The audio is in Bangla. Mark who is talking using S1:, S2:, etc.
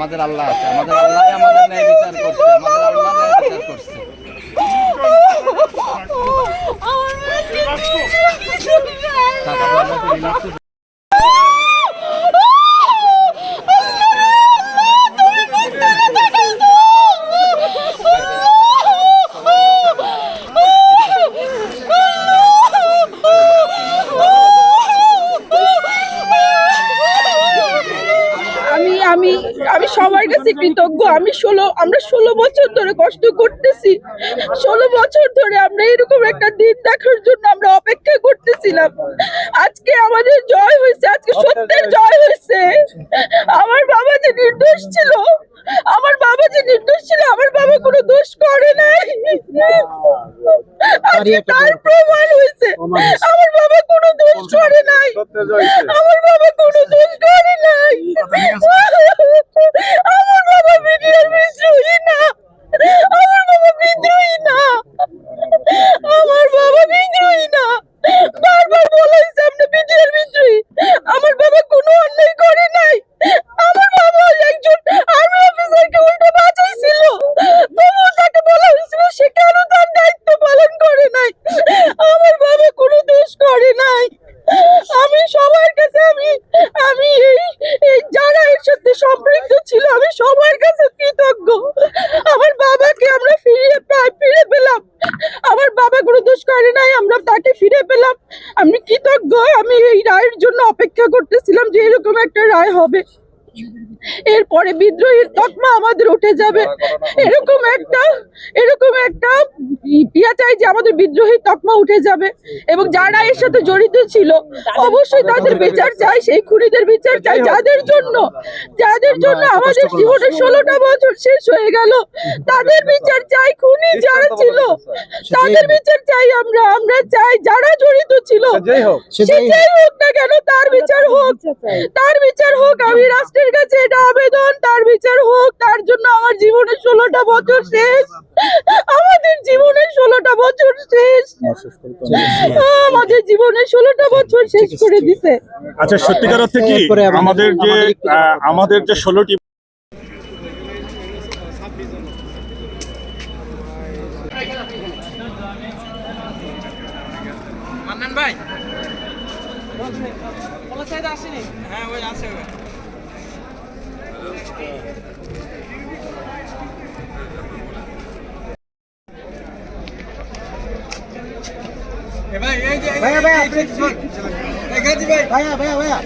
S1: আমাদের আল্লাহ আছে আমাদের আল্লাহ আমাদের ন্যায় বিচার করছে আমাদের আল্লাহ ন্যায় বিচার করছে।
S2: কৃতজ্ঞ। আমি ষোলো, আমরা ষোলো বছর ধরে কষ্ট করতেছি। ষোলো বছর ধরে আমরা এরকম একটা দিন দেখার জন্য আমরা অপেক্ষা করতেছিলাম। আজকে আমাদের জয় হয়েছে, আজকে সত্যের জয় হয়েছে। আমার বাবা যে নির্দোষ ছিল, আমার বাবা যে নির্দোষ ছিল, আমার বাবা কোনো দোষ করে নাই। তার প্রমাণ হয়েছে। আমার বাবা কোনো দোষ করে নাই। আমার বাবা কোনো দোষ করে নাই। আমার বাবা কোনো দোষ করে নাই। আমি সবার কাছে, আমি আমি এই যারা এর সাথে সম্পৃক্ত ছিল, আমি সবার কাছে কৃতজ্ঞ। আমার বাবাকে আমরা ফিরিয়ে পাই ফিরে পেলাম। আমার বাবা কোনো দোষ করে নাই, আমরা তাকে ফিরে পেলাম। আমি কৃতজ্ঞ, আমি এই রায়ের জন্য অপেক্ষা করতেছিলাম যে এরকম একটা রায় হবে। এরপরে বিদ্রোহীর তকমা আমাদের উঠে যাবে। এরকম একটা এরকম একটা ইয়া চাই যে আমাদের বিদ্রোহী তকমা উঠে যাবে। এবং যারা এর সাথে জড়িত ছিল অবশ্যই তাদের বিচার চাই সেই খুনিদের বিচার চাই যাদের জন্য যাদের জন্য আমাদের জীবনের ষোলোটা বছর শেষ হয়ে গেল। তাদের বিচার চাই খুনি যারা ছিল তাদের বিচার চাই আমরা আমরা চাই যারা জড়িত ছিল।
S3: সে যেই
S2: হোক। না কেন তার বিচার হোক। তার বিচার হোক আমি রাষ্ট্রের কাছে এটা আবেদন তার বিচার হোক তার জন্য আমার জীবনের ষোলোটা বছর শেষ। আমাদের জীবনের ষোলোটা বছর শেষ। আমাদের জীবনের ষোলোটা বছর শেষ করে দিছে।
S4: আচ্ছা সত্যিকার অর্থে কি আমাদের- যে আমাদের যে ষোলোটি
S5: ভাই। আসেনি? হ্যাঁ ওই আছে। ভাই এই যে ভাইয়া, ভাইয়া, এই যে- এই গাজী
S3: ভাই ভাইয়া ভাইয়া ভাইয়া